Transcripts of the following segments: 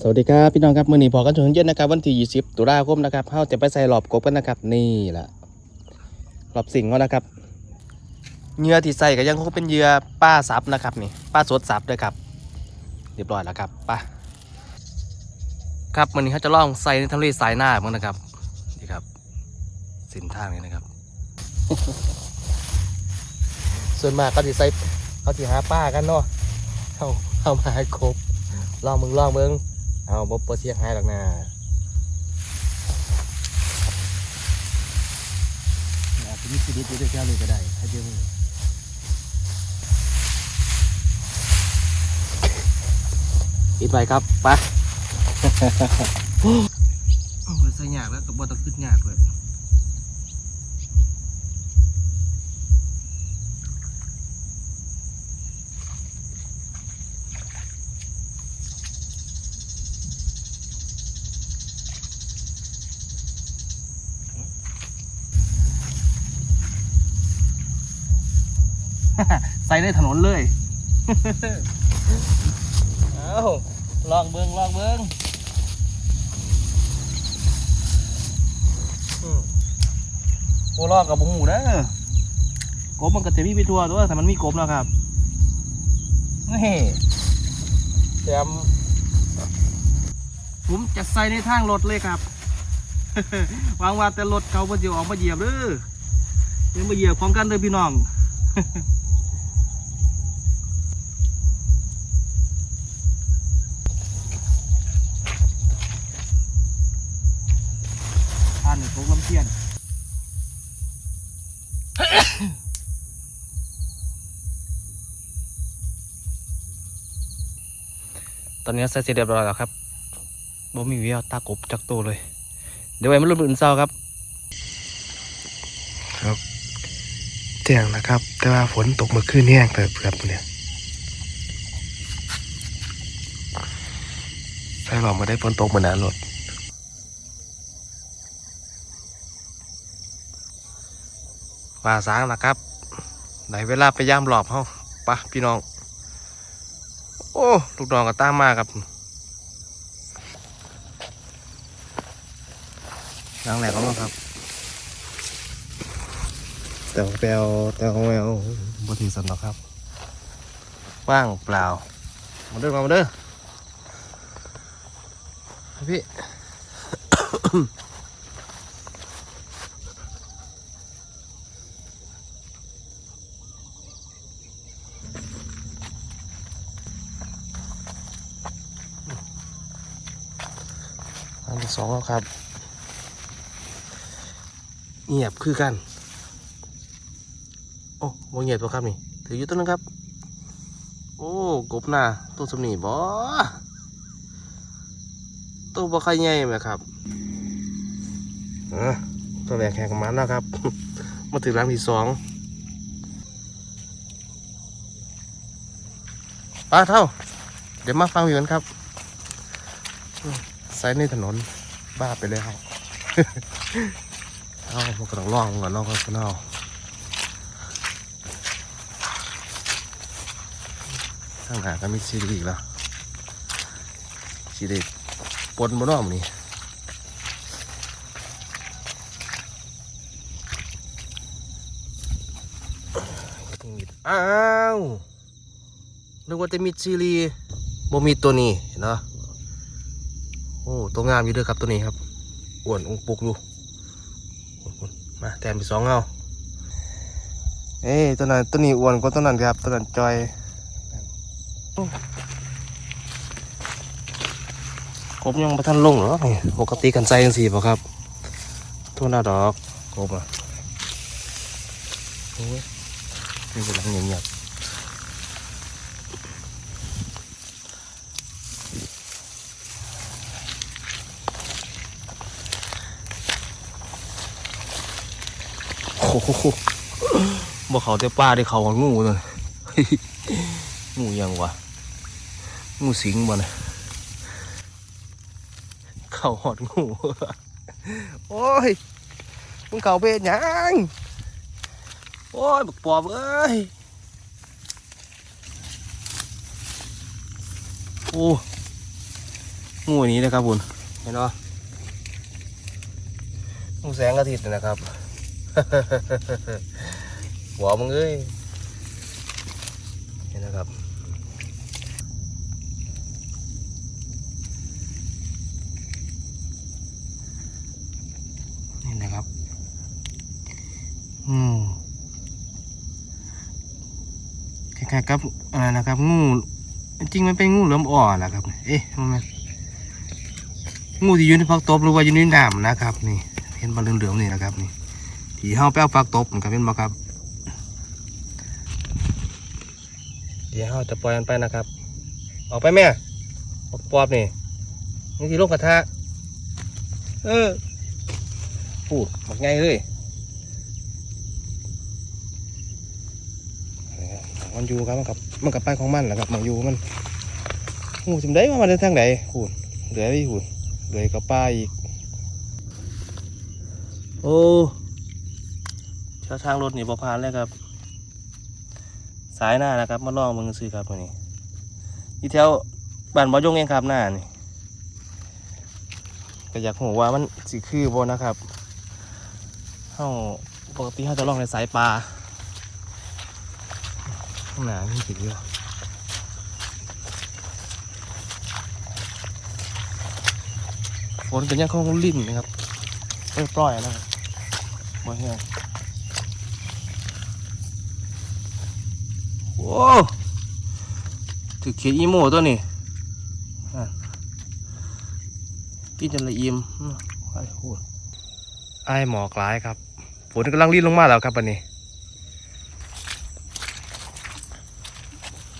สวัสดีครับพี่น้องครับมื้อนี้พอกันถึงเย็นนะครับวันที่ 20 ตุลาคมนะครับเฮาจะไปใส่หลอบกบกันนะครับนี่แหละหลอบสิงห์เขานะครับเหยื่อที่ใส่ก็ยังคงเป็นเหยื่อป้าซับนะครับนี่ป้าสดซับด้วยครับเรียบร้อยแล้วครับป้าครับมื้อนี้เขาจะลองใส่ในทะเลสายหน้ามั้งนะครับนี่ครับสินทางนี้นะครับ ส่วนมากก็จะใส่เขาสิหาป้ากันเนาะเข้าเข้ามาให้ครบ ลองมึงลองมึงเอาบ่ปเสียหายหรอกนะอาจจะมีชีวิตอยู่ด้วยแก้วเลยก็ได้ถ้าเจอมือปิดไปครับไปโอ้ยใส่ยากแล้วก็บ่ต้องขึ้นยากเลย ใส่ได้ถนนเลย เอาลองเบิงลองเบิงอืมโอ้ลองกับบุหมูเด้อกบมันก็จะมีไปทั่วตัวแต่มันมีกบแล้วครับนี่แจมผมจะใส่ในทางรถเลยครับวางว่าแต่รถเขาบ่เดียวออกมาเหยียบเด้อยังมาเหยียบพร้อมกันเลยพี่น้อง ตอนนี้ใส่เสร็จเรียบร้อยแล้วครับบ่มีเวียตากบจากตัวเลย เดี๋ยวไว้มันรุ่นอื่นเศร้าครับ ครับแจ้งนะครับ แต่ว่าฝนตกเมื่อคืนแห้งเติบครับเนี่ยใส่หลอมมาได้ฝนตกเหมือนนั้นรถว่าสางนะครับได้เวลาไปย่ามหลอบเขาปะพี่น้อง โอ้ลูกน้องก็ตามมาครับล้างแหลกก็มาครับแต่แปลวแต่ของแมวบทีสันหรอกครับว่างเปล่ามาเด้อมามาเด้อพี่ สองแล้วครับเงียบคือกัน โอ้โมเงียบตัวครับนี่ ถืออยู่ตัวนึงครับ โอ้กบหน้าตัวสำนีบ่ตัวบ่ใครใหญ่ไหมครับอะตัวแรกแข่งกับมันแล้วครับ มาถึงรังที่สองป้าเท่า เดี๋ยวมาฟังวิวกันครับใส่ในถนน บ้าไปเลยครับเอามันก็ต้องล่องก่อนเนาะก็เอาข้างหน้าก็มีซีดีอีกแล้วซีดีปนบนน้อมนี่อ้าวนึกว่าจะมีซีรีบ่มีตัวนี้เนาะ อ้ตัวงามอยู่เด้วยครับตัวนี้ครับอ้วนองปุกอยู่มาแต้มไปสองเอาเอ้ตัวนั้นตัวนี้อ้วนกว่าตัวนั้นครับตัวนั้นจอยกบยังประทันลงเหรอนี่ปกติกันใจกันสี่ป่ะครับทั่วหน้าดอกกบอะโอ้ยนี่เป็นหลังเงียบๆโอ้โหบ่เขาแต่ป้าได้เขาของงูเลยงูยังวะงูสิงบ่นะเขาหอดงูโอ้ยมึงเขาเป็นยังโอ้ยบักปอบเอ้ยโอ้งูนนี้นะครับคุณเห็นปะงูแสงอาทิตย์นะครับ หัวมึงเอ้ยเห็นนะครับนี่นะครับ อืมคล้ายๆกับอะไรนะครับ งูจริงๆมันเป็นงูเหลือมอ่อนนะครับ เอ๊ะมันงูที่อยู่ในฟักตบหรือว่าอยู่ในน้ำนะครับ นี่ เห็นบอลเหลืองๆนี่นะครับนี่ ที่เฮาไปเอาฟักตบนะครับเห็นบ่ครับเดี๋ยวเฮาจะปล่อยมันไปนะครับ ออกไปแม่ออกปอบนี่นี่ที่ลงกระทะเออพูดมักไงเลยมันอยู่ครับมันกับมันกับไปของมันแหละครับมันอยู่มันงูจำได้ว่ามันได้ทางไหนพูเหลือไปพูเหลือกับป้าอีกโอ้ เช้าทางรถนี่บอผ่านเลยครับ สายหน้านะครับ มาลองมึงซื้อครับวันนี้อีแถวบ้านบ่อยงเองครับหน้านี่ก็อยากหัวว่ามันสิคือบ่นะครับเฮาปกติเฮาจะลองในสายปลาข้างหนามีติดอยู่ฝนก็ยังคงลิ่นนะครับปล่อยๆนะครับบ่แห้ง โอ้ถือเขียดอีโมตัวนี้อะกินจนละเอียมอื้อไอ้โหดไอ้หมอกหลายครับฝนกำลังรีนลงมาแล้วครับวันนี้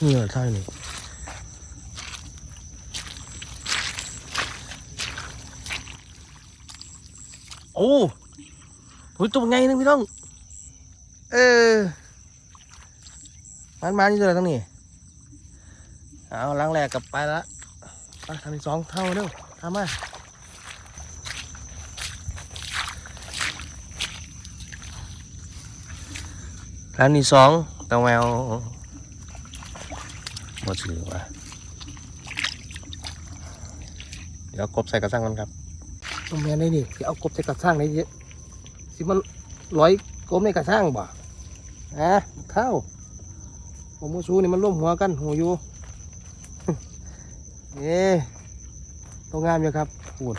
นี่เหรอใช่นี่โอ้โหตัวไงนึงพี่น้อง เออ มันมาอยู่ตัวไหนตรงนี้เอาล้างแรกกลับไปละไปทำอีกสองเท่าเร็วทำมาร้านที่สองตาแมวหมดสื่อว่าเดี๋ยวกบใส่กระสังกันครับตรงแม่ได้นี่สิเอากบใส่กระสังได้เยอะสิมันร้อยกบในกระสังบ่อะเท่า ผมมูชูนี่มันร่วมหัวกันหัวอยู่เอ๊ตัวงามอยู่ครับพูด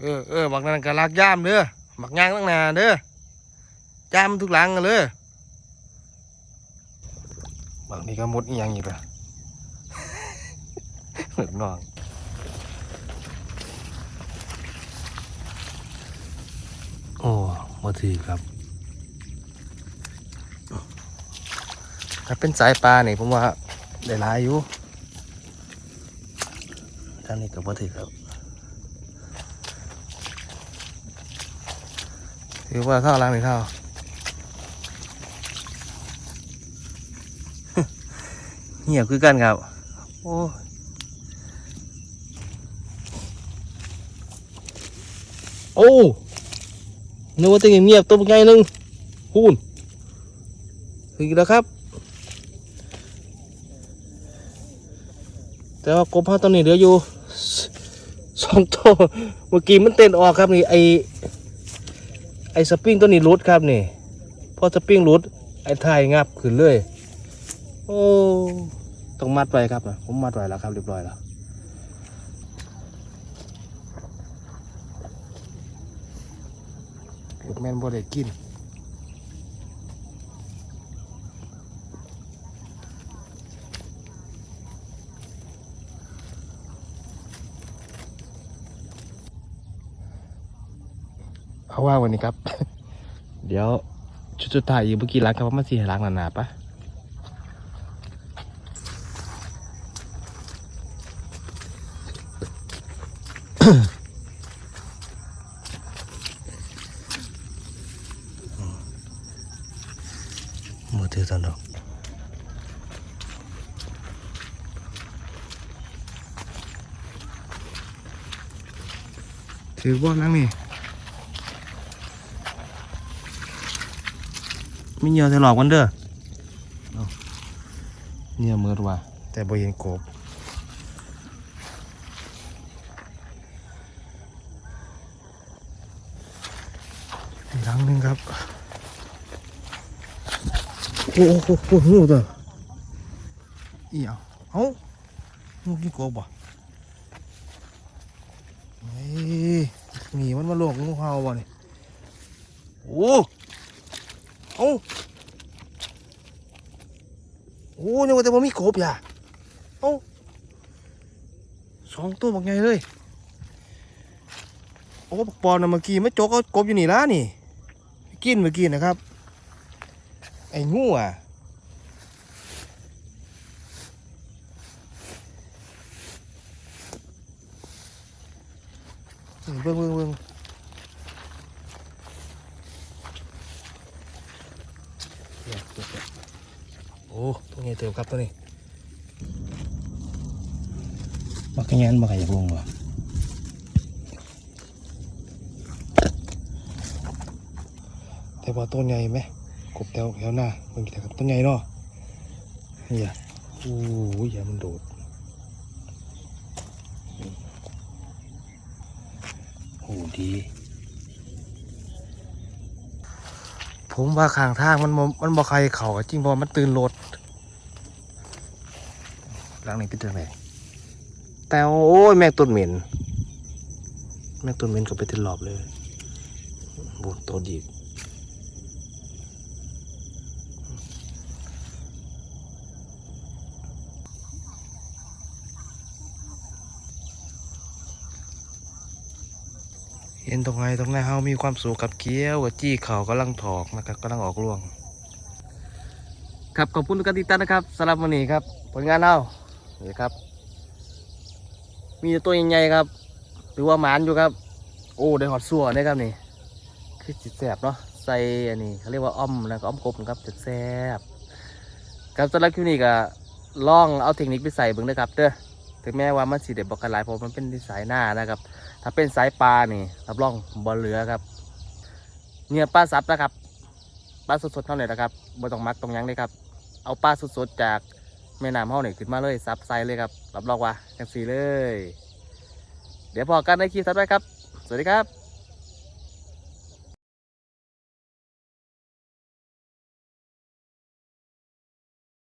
เออเออบักนั่นก็ลักย่ามเด้อบักย่างตั้งนานเด้อย่ามทุกหลังกันเลยบักนี่ก็มุดอีหยังอีกละเหมือนนองโอ้ มาถือครับ ถ้าเป็นสายปลาเนี่ยผมว่าได้หลายอยู่ทางนี้ก็บ่ถือครับถือว่าเข้าล้างหรือเข้าเหี่ยวคือกันครับ โอ้ยโอ้ นึกว่าจะเงียบๆตัวใหญ่นึงคูณถึงแล้วครับ แต่ว่ากบผ้าตัวนี้เหลืออยู่สองตัวเมื่อกี้มันเต้นออกครับนี่ไอไอสปริงตัวนี้รุดครับนี่พอสปริงรุดไอ้ไทยงับขึ้นเลย โอ้ ต้องมัดไว้ครับนะผมมัดไว้แล้วครับเรียบร้อยแล้วลูก แมนบ่ได้กินเอาว่าวันนี้ครับ เดี๋ยวชุดสุดท้ายอีกเมื่อกี้ล้างครับว่ามันสีล้างหนาๆปะมือ ถือสันดอกถือว่านั่งนี่มีเหยื่อใส่หลอกกันเด้อเนี่ยเมิดว่ะแต่บ่เห็นกบอีกครั้งหนึ่งครับ โอ้โหโอ้โหงูตัวอีเอาเอ้างูกินกบบ่เฮ้ยหนีมันมาหลอกงูเห่าบ่นี่โอ้เอ้าโอ้ยังว่าแต่ว่ามีกบอย่าเอ้าสองตัวบักไงเลยโอ้ปอนเมื่อกี้ไม่จกเอากบอยู่นี่ละนี่ กินเมื่อกี้นะครับ อ้งูอะนี่เบิ่งเบิ่งเบิ่งเนี่ยเก็บเก็บโอ้ตัวนี้เติมครับตัวนี้บักกะยันบักกะอยากลงวะแต่ว่าตัวใหญ่ไหม กบแถวแถวหน้าเบิ่งแต่ครับตัวใหญ่เนาะเฮียโอ้ยอย่ามันโดดโอ้ดี ผมว่าข้างทางมันบ่มันบ่ใครเขาอะจริงเพราะว่มันตื่นรถหลังนี้เป็นจังไงแต่โอ้ยแม่ต้นเหม็น แม่ต้นเหม็นก็ไปติดหลอบเลยบุญตัวดี เห็นตรงไหนตรงไหนเฮามีความสุขกับเกี้ยวกับจี้เข่ากำลังถอกนะครับกำลังออกร่วง ครับขอบคุณทุกการติดตามนะครับสำหรับวันนี้ครับ ผลงานเรานี่ครับ มีตัวใหญ่ๆครับ หรือว่าหมานอยู่ครับ โอ้ได้หอดสัวได้ครับนี่คือจิตแสบเนาะใส่อันนี้เขาเรียกว่าอ้อมนะก็อ้อมกบนะครับจิตแสบครับสำหรับคลิปนี้ก็ลองเอาเทคนิคไปใส่เบิ่งนะครับเด้อ ถึงแม้ว่ามันสีเด็ดบอกกันหลายเพราะมันเป็นสายหน้านะครับ ถ้าเป็นสายปลานี่รับรองบอลเหลือครับเนี่ยปลาซับนะครับปลาสดๆเท่าไหร่นะครับบ่ต้องมักตรงยังเลยครับ เอาปลาสดๆจากแม่น้ำเฮาเนี่ขึ้นมาเลยซับไซเลยครับรับรองว่าจังสีเลย เดี๋ยวพอกันในคลิปถัดไปครับ สวัสดีครับ